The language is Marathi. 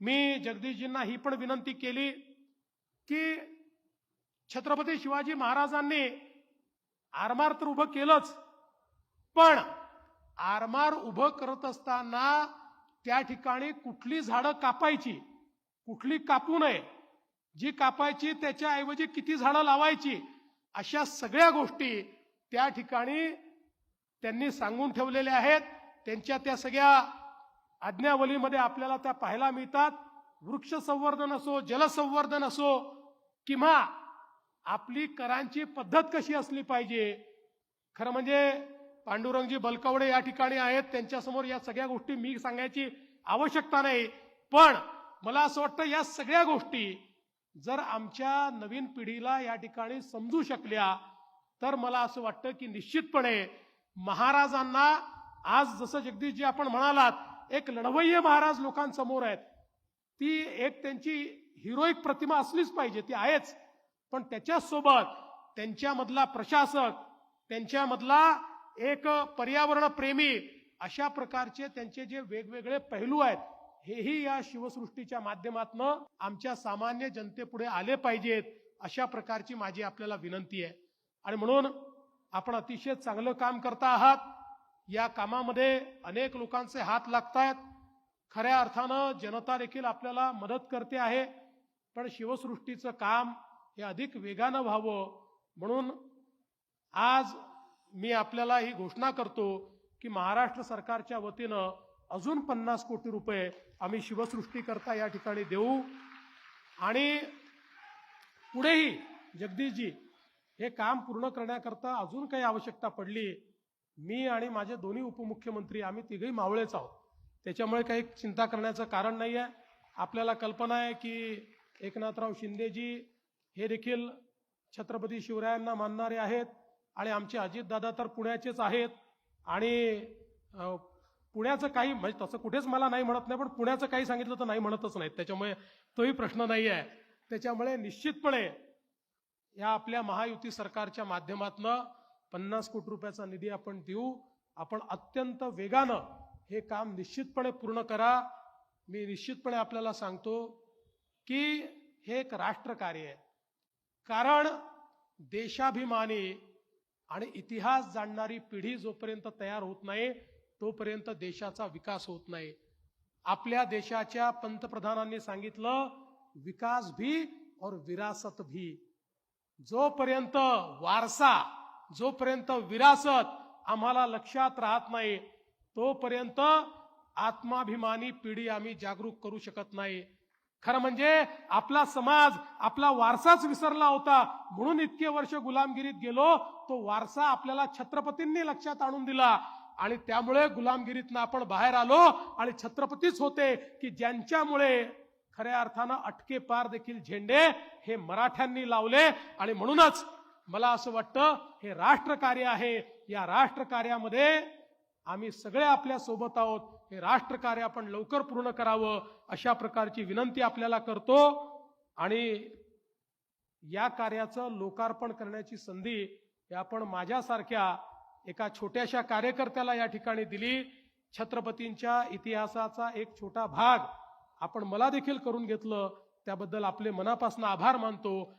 मी जगदीशजींना ही पण विनंती केली की छत्रपती शिवाजी महाराजांनी आरमार तर उभं केलंच पण आरमार उभं करत असताना त्या ठिकाणी कुठली झाडं कापायची कुठली कापू नये जी कापायची त्याच्याऐवजी किती झाडं लावायची अशा सगळ्या गोष्टी त्या ठिकाणी त्यांनी सांगून ठेवलेल्या आहेत. त्यांच्या त्या सगळ्या आज्ञावलीमध्ये आपल्याला त्या पाहायला मिळतात. वृक्ष संवर्धन असो जलसंवर्धन असो किंवा आपली करांची पद्धत कशी असली पाहिजे. खरं म्हणजे पांडुरंगजी बलकवडे या ठिकाणी आहेत. त्यांच्यासमोर या सगळ्या गोष्टी मी सांगायची आवश्यकता नाही. पण मला असं वाटतं या सगळ्या गोष्टी जर आमच्या नवीन पिढीला या ठिकाणी समजू शकल्या तर मला असं वाटतं की निश्चितपणे महाराजांना आज जसं जगदीशजी आपण म्हणालात एक लढवय्य महाराज लोकांसमोर आहेत. ती एक त्यांची हिरोईक प्रतिमा असलीच पाहिजे ती आहेच. पण त्याच्यासोबत त्यांच्यामधला प्रशासक त्यांच्यामधला एक पर्यावरण प्रेमी अशा प्रकारचे त्यांचे जे वेगवेगळे पैलू आहेत हेही या शिवसृष्टीच्या माध्यमातनं आमच्या सामान्य जनतेपुढे आले पाहिजेत अशा प्रकारची माझी आपल्याला विनंती आहे. आणि म्हणून आपण अतिशय चांगलं काम करता आहात. या कामामध्ये अनेक लोकांचे हात लागतायत. खऱ्या अर्थानं जनता देखील आपल्याला मदत करते आहे. पण शिवसृष्टीचं काम हे अधिक वेगानं व्हावं म्हणून आज मी आपल्याला ही घोषणा करतो की महाराष्ट्र सरकारच्या वतीनं अजून पन्नास कोटी रुपये आम्ही शिवसृष्टी करता या ठिकाणी देऊ. आणि पुढेही जगदीशजी हे काम पूर्ण करण्याकरता अजून काही आवश्यकता पडली मी आणि माझे दोन्ही उपमुख्यमंत्री आम्ही तिघही मावळेच आहोत. त्याच्यामुळे काही चिंता करण्याचं कारण नाही आहे आपल्याला कल्पना आहे की एकनाथराव शिंदेजी हे देखील छत्रपती शिवरायांना मानणारे आहेत आणि आमचे अजितदादा तर पुण्याचेच आहेत. आणि पुण्याचं काही म्हणजे तसं कुठेच मला नाही म्हणत नाही पण पुण्याचं काही सांगितलं तर नाही म्हणतच नाहीत. त्याच्यामुळे तोही प्रश्न नाही आहे त्याच्यामुळे निश्चितपणे या आपल्या महायुती सरकारच्या माध्यमातनं पन्नास कोटी रुपयाचा निधी आपण देऊ. आपण अत्यंत वेगानं हे काम निश्चितपणे पूर्ण करा. मी निश्चितपणे आपल्याला सांगतो की हे एक राष्ट्रकार्य आहे. कारण देशाभिमानी आणि इतिहास जाणणारी पिढी जोपर्यंत तयार होत नाही तोपर्यंत देशाचा विकास होत नाही. आपल्या देशाच्या पंतप्रधानांनी सांगितलं विकास भी और विरासत भी. जोपर्यंत वारसा जोपर्यंत विरासत आम्हाला लक्षात राहत नाही तोपर्यंत आत्माभिमानी पिढी आम्ही जागरूक करू शकत नाही. खरं म्हणजे आपला समाज आपला वारसाच विसरला होता. म्हणून इतके वर्ष गुलामगिरीत गेलो तो वारसा आपल्याला छत्रपतींनी लक्षात आणून दिला. आणि त्यामुळे गुलामगिरीतनं आपण बाहेर आलो आणि छत्रपतीच होते की ज्यांच्यामुळे खऱ्या अर्थानं अटके पार देखील झेंडे हे मराठ्यांनी लावले. आणि म्हणूनच मला असं वाटतं हे राष्ट्रकार्य आहे. या राष्ट्रकार्यामध्ये आम्ही सगळे आपल्यासोबत आहोत. हे राष्ट्रकार्य आपण लवकर पूर्ण करावं अशा प्रकारची विनंती आपल्याला करतो. आणि या कार्याचं लोकार्पण करण्याची संधी आपण माझ्यासारख्या एका छोट्याशा कार्यकर्त्याला या ठिकाणी दिली. छत्रपतींच्या इतिहासाचा एक छोटा भाग आपण मला देखील करून घेतलं. त्याबद्दल आपले मनापासून आभार मानतो.